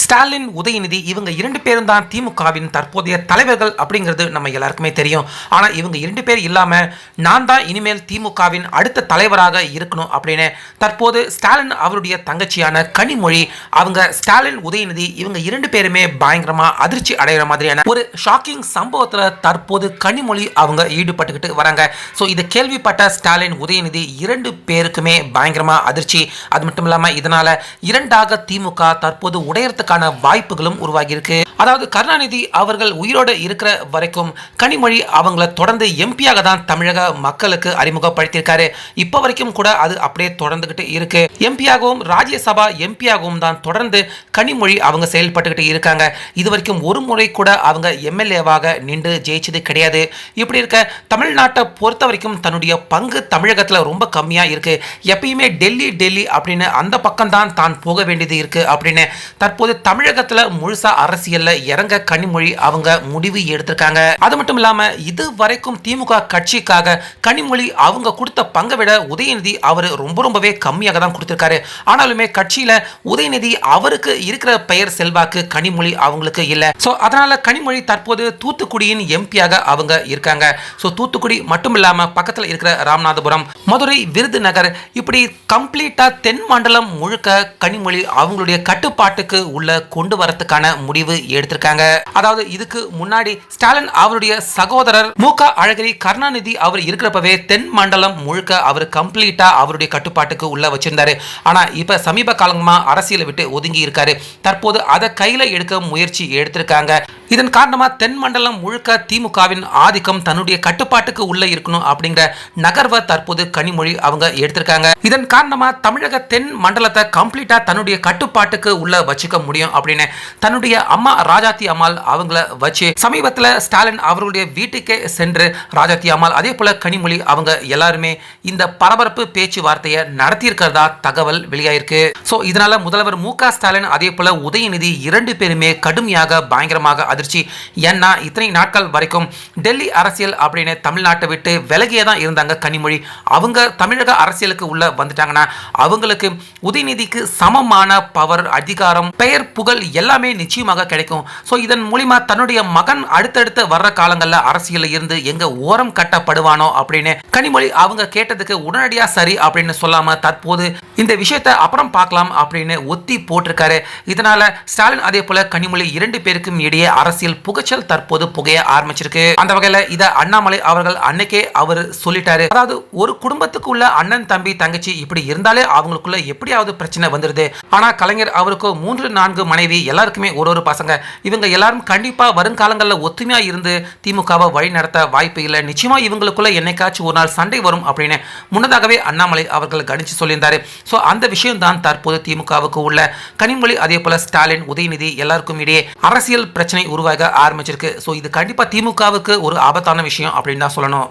ஸ்டாலின் உதயநிதி இவங்க இரண்டு பேரும் தான் திமுகவின் தற்போதைய தலைவர்கள் அப்படிங்கிறது நம்ம எல்லாருக்குமே தெரியும். ஆனால் இவங்க இரண்டு பேர் இல்லாமல் நான் தான் இனிமேல் திமுகவின் அடுத்த தலைவராக இருக்கணும் அப்படின்னு தற்போது ஸ்டாலின் அவருடைய தங்கச்சியான கனிமொழி அவங்க ஸ்டாலின் உதயநிதி இவங்க இரண்டு பேருமே பயங்கரமாக அதிர்ச்சி அடைகிற மாதிரியான ஒரு ஷாக்கிங் சம்பவத்தில் தற்போது கனிமொழி அவங்க ஈடுபட்டுக்கிட்டு வராங்க. ஸோ இதை கேள்விப்பட்ட ஸ்டாலின் உதயநிதி இரண்டு பேருக்குமே பயங்கரமாக அதிர்ச்சி. அது மட்டும் இல்லாமல் இதனால் இரண்டாக திமுக தற்போது அதற்கான வாய்ப்புகளும் உருவாகியிருக்கு. அதாவது கருணாநிதி அவர்கள் உயிரோடு இருக்கிற வரைக்கும் கனிமொழி அவங்கள தொடர்ந்து எம்பியாக தான் தமிழக மக்களுக்கு அறிமுகப்படுத்தியிருக்காரு. இப்போ வரைக்கும் கூட அது அப்படியே தொடர்ந்துகிட்டு இருக்கு. எம்பியாகவும் ராஜ்யசபா எம்பியாகவும் தான் தொடர்ந்து கனிமொழி அவங்க செயல்பட்டுக்கிட்டு இருக்காங்க. இது வரைக்கும் ஒரு முறை கூட அவங்க எம்எல்ஏவாக நின்று ஜெயிச்சது கிடையாது. இப்படி இருக்க தமிழ்நாட்டை பொறுத்த வரைக்கும் தன்னுடைய பங்கு தமிழகத்தில் ரொம்ப கம்மியாக இருக்கு. எப்பயுமே டெல்லி டெல்லி அப்படின்னு அந்த பக்கம்தான் தான் போக வேண்டியது இருக்கு அப்படின்னு தற்போது தமிழகத்தில் முழுசா அரசியலில் இறங்க கனிமொழி அவங்க முடிவு எடுத்திருக்காங்க. அது மட்டும் இல்லாம இது வரைக்கும் திமுக கட்சிக்காக கனிமொழி அவங்க கொடுத்த பங்கை விட உதயநிதி அவர் ரொம்ப ரொம்பவே கம்மியாக தான் கொடுத்திருக்காரு. ஆனாலுமே கட்சியில உதயநிதி அவருக்கு இருக்கிற பெயர் செல்வாக்கு கனிமொழி அவங்களுக்கு இல்ல. சோ அதனால கனிமொழி தற்போது தூத்துக்குடியின் எம்பியாக அவங்க இருக்காங்க. சோ தூத்துக்குடி மட்டும் இல்லாம பக்கத்துல இருக்கிற ராமநாதபுரம் மதுரை விருதுநகர் இப்படி கம்ப்ளீட்டா தென் மண்டலம் முழுக்க கனிமொழி அவங்களுடைய கட்டுப்பாட்டுக்கு உள்ள கொண்டு வரதுக்கான முடிவு எடுத்திருக்காங்க. அதாவது இதுக்கு முன்னாடி ஸ்டாலின் அவருடைய சகோதரர் மு க. அழகிரி கருணாநிதி அவர் இருக்கிறப்பவே தென் மண்டலம் முழுக்க அவர் கம்ப்ளீட்டா அவருடைய கட்டுப்பாட்டுக்கு உள்ள வச்சிருந்தாரு. ஆனா இப்ப சமீப காலமா அரசியலை விட்டு ஒதுங்கி இருக்காரு. தற்போது அதை கையில எடுக்க முயற்சி எடுத்திருக்காங்க. இதன் காரணமா தென் மண்டலம் முழுக்க திமுகவின் ஆதிக்கம் தன்னுடைய கட்டுப்பாட்டுக்கு உள்ள இருக்கணும் அப்படிங்கிற நகர்வை தற்போது கனிமொழி அவங்க எடுத்திருக்காங்க. இதன் காரணமா தமிழக தென் மண்டலத்தை கம்ப்ளீட்டா தன்னுடைய கட்டுப்பாட்டுக்கு உள்ள வச்சுக்க முடியும் அப்படின்னு தன்னுடைய அம்மா ராஜாத்தி அம்மாள் அவங்கள வச்சு சமீபத்தில் ஸ்டாலின் அவர்களுடைய வீட்டுக்கே சென்று ராஜாத்தி அம்மாள் அதே போல கனிமொழி அவங்க எல்லாருமே இந்த பரபரப்பு பேச்சுவார்த்தையை நடத்தியிருக்கிறதா தகவல் வெளியாயிருக்கு. ஸோ இதனால முதல்வர் மு க ஸ்டாலின் அதே போல உதயநிதி இரண்டு பேருமே கடுமையாக பயங்கரமாக அதிர்ச்சி. ஏன்னா இத்தனை நாட்கள் வரைக்கும் டெல்லி அரசியல் அப்படின்னு தமிழ்நாட்டை விட்டு விலகியே தான் இருந்தாங்க கனிமொழி. அவங்க தமிழக அரசியலுக்கு உள்ள வந்துட்டாங்கன்னா அவங்களுக்கு உதயநிதிக்கு சமமான பவர் அதிகாரம் பெயர் புகழ் எல்லாமே நிச்சயமாக கிடைக்கும். ஸோ இதன் மூலிமா தன்னுடைய மகன் அடுத்தடுத்து வர்ற காலங்களில் அரசியலில் இருந்து எங்க ஓரம் கட்டப்படுவானோ அப்படின்னு கனிமொழி அவங்க கேட்டதுக்கு உடனடியா சரி அப்படின்னு சொல்லாம தற்போது இந்த விஷயத்தை அப்புறம் பார்க்கலாம் அப்படின்னு ஒத்தி போட்டிருக்காரு. இதனால ஸ்டாலின் அதே போல கனிமொழி இரண்டு பேருக்கும் இடையே அரசியல் புகைச்சல் தற்போது புகைய ஆரம்பிச்சிருக்கு. அந்த வகையில இத அண்ணாமலை அவர்கள் அன்னைக்கே அவர் சொல்லிட்டாரு. அதாவது ஒரு குடும்பத்துக்கு உள்ள அண்ணன் தம்பி தங்கச்சி இப்படி இருந்தாலே அவங்களுக்குள்ள எப்படியாவது பிரச்சனை வந்துருது. ஆனா கலைஞர் அவருக்கு மூன்று நான்கு மனைவி எல்லாருக்குமே ஒரு ஒரு பசங்க. இவங்க எல்லாரும் கண்டிப்பா வருங்காலங்களில் ஒத்துமையா இருந்து திமுகவை வழி நடத்த வாய்ப்பு இல்லை. நிச்சயமா இவங்களுக்குள்ள என்னைக்காச்சும் ஒரு நாள் சண்டை வரும் அப்படின்னு முன்னதாகவே அண்ணாமலை அவர்கள் கணிச்சு சொல்லியிருந்தாரு. ஸோ அந்த விஷயம் தான் தற்போது திமுகவுக்கு உள்ள கனிமொழி அதே போல ஸ்டாலின் உதயநிதி எல்லாருக்கும் இடையே அரசியல் பிரச்சனை உருவாக ஆரம்பிச்சிருக்கு. ஸோ இது கண்டிப்பா திமுகவுக்கு ஒரு ஆபத்தான விஷயம் அப்படின்னு தான் சொல்லணும்.